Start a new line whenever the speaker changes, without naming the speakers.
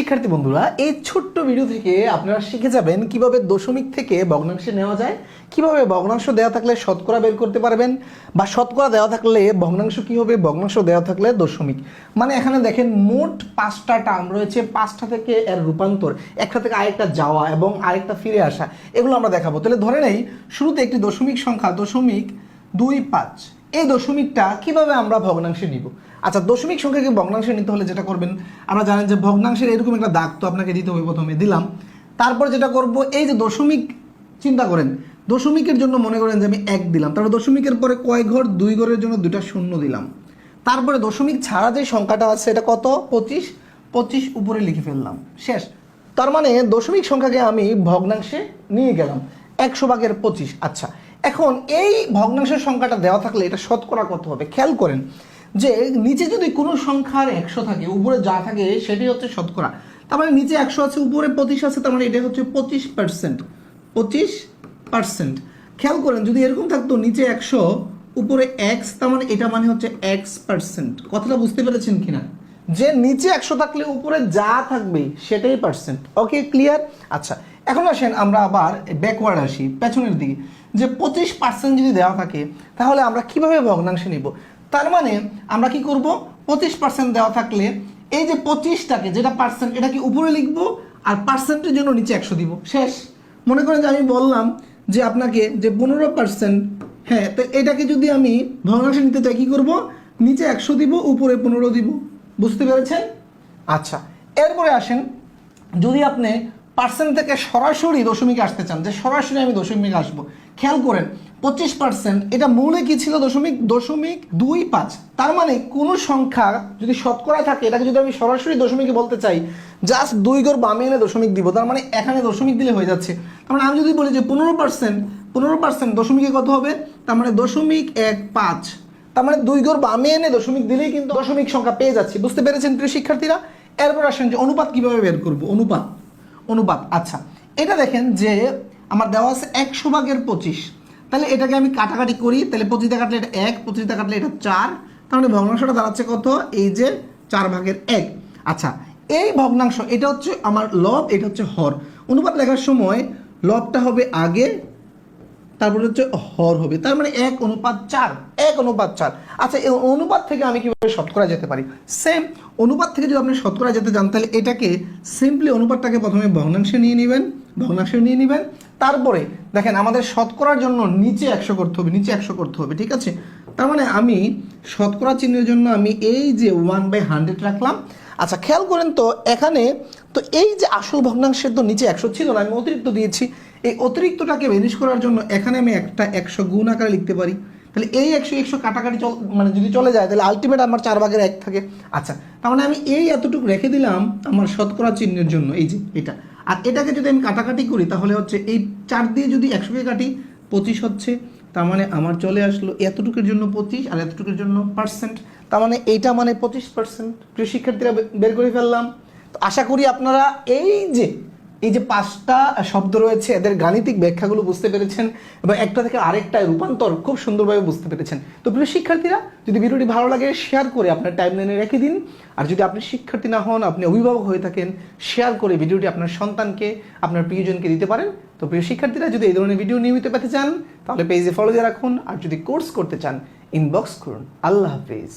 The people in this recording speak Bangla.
শিক্ষার্থী বন্ধুরা, এই ছোট্ট ভিডিও থেকে আপনারা শিখে যাবেন কীভাবে দশমিক থেকে ভগ্নাংশে নেওয়া যায়, কীভাবে ভগ্নাংশ দেওয়া থাকলে শতকরা বের করতে পারবেন, বা শতকরা দেওয়া থাকলে ভগ্নাংশ কি হবে, ভগ্নাংশ দেওয়া থাকলে দশমিক। মানে এখানে দেখেন মোট পাঁচটা টার্ম রয়েছে, পাঁচটা থেকে এর রূপান্তর, একটা থেকে আরেকটা যাওয়া এবং আরেকটা ফিরে আসা, এগুলো আমরা দেখাবো। তাহলে ধরে নেই, শুরুতে একটি দশমিক সংখ্যা, দশমিক দুই পাঁচ। এই দশমিকটা কীভাবে আমরা ভগ্নাংশে নিব? আচ্ছা দশমিক সংখ্যাকে ভগ্নাংশে নিতে হলে যেটা করবেন, আমরা জানেন যে ভগ্নাংশের এরকম একটা দাগ তো আপনাকে দিতে হবে প্রথমে, দিলাম। তারপর যেটা করব, এই যে দশমিক, চিন্তা করেন, দশমিকের জন্য মনে করেন যে আমি এক দিলাম, তারপর দশমিকের পরে কয় ঘর? দুই ঘরের জন্য দুটা শূন্য দিলাম। তারপরে দশমিক ছাড়া যে সংখ্যাটা আছে, এটা কত? পঁচিশ। পঁচিশ উপরে লিখে ফেললাম। শেষ। তার মানে দশমিক সংখ্যাকে আমি ভগ্নাংশে নিয়ে গেলাম। একশো ভাগের পঁচিশ। আচ্ছা এখন এই ভগ্নাংশের সংখ্যাটা দেওয়া থাকলে এটা শতকরা কত হবে? খেয়াল করেন যে নিচে যদি কোনো সংখ্যার একশো থাকে, উপরে যা থাকে সেটি হচ্ছে শতকরা। তার মানে নিচে একশো আছে, উপরে পঁচিশ আছে, তার মানে এটা হচ্ছে পঁচিশ পার্সেন্ট পঁচিশ পার্সেন্ট খেয়াল করেন, যদি এরকম থাকতো নিচে একশো, উপরে এক্স তার মানে এটা মানে হচ্ছে এক্স পার্সেন্ট কথাটা বুঝতে পেরেছেন কিনা? যে নিচে একশো থাকলে উপরে যা থাকবে সেটাই পার্সেন্ট ওকে ক্লিয়ার আচ্ছা এখন আসেন আমরা আবার ব্যাকওয়ার্ড আসি, পেছনের দিকে। যে পঁচিশ পার্সেন্ট যদি দেওয়া থাকে, তাহলে আমরা কীভাবে ভগ্নাংশে নিব? তার মানে আমরা কি করব? পঁচিশ পার্সেন্ট দেওয়া থাকলে এই যে পঁচিশটাকে যেটা পার্সেন্ট এটাকে উপরে লিখব? আর পার্সেন্টের জন্য নিচে একশো দিব। শেষ। মনে করেন যে আমি বললাম যে আপনাকে যে পনেরো পার্সেন্ট হ্যাঁ তো এটাকে যদি আমি ভগ্নাংশে নিতে চাই, কি করব? নিচে একশো দিব, উপরে পনেরো দিব। বুঝতে পেরেছেন? আচ্ছা এরপরে আসেন, যদি আপনি পার্সেন্ট থেকে সরাসরি দশমিক আসতে চান, যে সরাসরি আমি দশমিক আসব, খেয়াল করেন পঁচিশ পার্সেন্ট এটা মূলে কি ছিল দশমিক? দশমিক দুই পাঁচ। তার মানে কোনো সংখ্যা যদি শতকরা থাকে, এটাকে যদি আমি সরাসরি দশমিকে বলতে চাই জাস্ট দুই গড় বামে এনে দশমিক দিব, তার মানে এখানে দশমিক দিলে হয়ে যাচ্ছে। তার মানে আমি যদি বলি যে পনেরো পার্সেন্ট পনেরো পার্সেন্ট দশমিকে কত হবে? তার মানে দশমিক এক পাঁচ। তার মানে দুই গড় বামে এনে দশমিক দিলেই কিন্তু দশমিক সংখ্যা পেয়ে যাচ্ছি। বুঝতে পেরেছেন প্রিয় শিক্ষার্থীরা? এরপর আসেন যে অনুপাত কীভাবে বের করব? অনুপাত। অনুপাত। আচ্ছা এটা দেখেন যে আমার দেওয়া আছে একশো ভাগের পঁচিশ। তাহলে এটাকে আমি কাটাকাটি করি, তাহলে পঁচিশটা কাটলে এটা এক পঁচিশটা কাটলে এটা চার, তার মানে ভগ্নাংশটা দাঁড়াচ্ছে কত? এই যে চার ভাগের এক। আচ্ছা এই ভগ্নাংশ, এটা হচ্ছে আমার লব, এটা হচ্ছে হর। অনুপাত লেখার সময় লবটা হবে আগে, তারপরে হচ্ছে হর হবে। তার মানে এক অনুপাত চার, এক অনুপাত চার। আচ্ছা এই অনুপাত থেকে আমি কীভাবে শতকরা যেতে পারি? সেম অনুপাত থেকে যদি আপনি শতকরা যেতে চান তাহলে এটাকে সিম্পলি অনুপাতটাকে প্রথমে ভগ্নাংশে নিয়ে নেবেন, ভগ্নাংশে নিয়ে নেবেন তারপরে দেখেন আমাদের শতকরার জন্য নিচে একশো করতে হবে, নিচে একশো করতে হবে, ঠিক আছে? তার মানে আমি শতকরা চিহ্নের জন্য আমি এই যে ওয়ান বাই হান্ড্রেড রাখলাম। আচ্ছা খেয়াল করেন তো, এখানে তো এই যে আসল ভগ্নাংশের তো নিচে একশো ছিল না, আমি অতিরিক্ত দিয়েছি। এই অতিরিক্তটাকে ভ্যানিশ করার জন্য এখানে আমি একটা একশো গুণ আকারে লিখতে পারি। তাহলে এই একশো একশো কাটাকাটি চল মানে যদি চলে যায়, তাহলে আলটিমেট আমার চার ভাগের এক থাকে। আচ্ছা তার মানে আমি এই এতটুকু রেখে দিলাম আমার শতকরা চিহ্নের জন্য, এই যে এটা। আর এটাকে যদি আমি কাটাকাটি করি, তাহলে হচ্ছে এই চার দিয়ে যদি একশোকে কাটি, পঁচিশ হচ্ছে। তার মানে আমার চলে আসলো এতটুকুর জন্য পঁচিশ আর এতটুকুর জন্য পার্সেন্ট তার মানে এইটা মানে পঁচিশ পার্সেন্ট প্রিয় শিক্ষার্থীরা বের করে ফেললাম। তো আশা করি আপনারা এই যে এই যে পাঁচটা শব্দ রয়েছে, এদের গাণিতিক ব্যাখ্যাগুলো বুঝতে পেরেছেন এবং একটা থেকে আরেকটা রূপান্তর খুব সুন্দরভাবে বুঝতে পেরেছেন। তো প্রিয় শিক্ষার্থীরা, যদি ভিডিওটি ভালো লাগে শেয়ার করে আপনার টাইম লাইনে রেখে দিন। আর যদি আপনি শিক্ষার্থী না হন, আপনি অভিভাবক হয়ে থাকেন শেয়ার করে ভিডিওটি আপনার সন্তানকে, আপনার প্রিয়জনকে দিতে পারেন। তো প্রিয় শিক্ষার্থীরা, যদি এই ধরনের ভিডিও নিয়মিত পেতে চান, তাহলে পেজে ফলো দিয়ে রাখুন। আর যদি কোর্স করতে চান ইনবক্স করুন। আল্লাহ হাফিজ।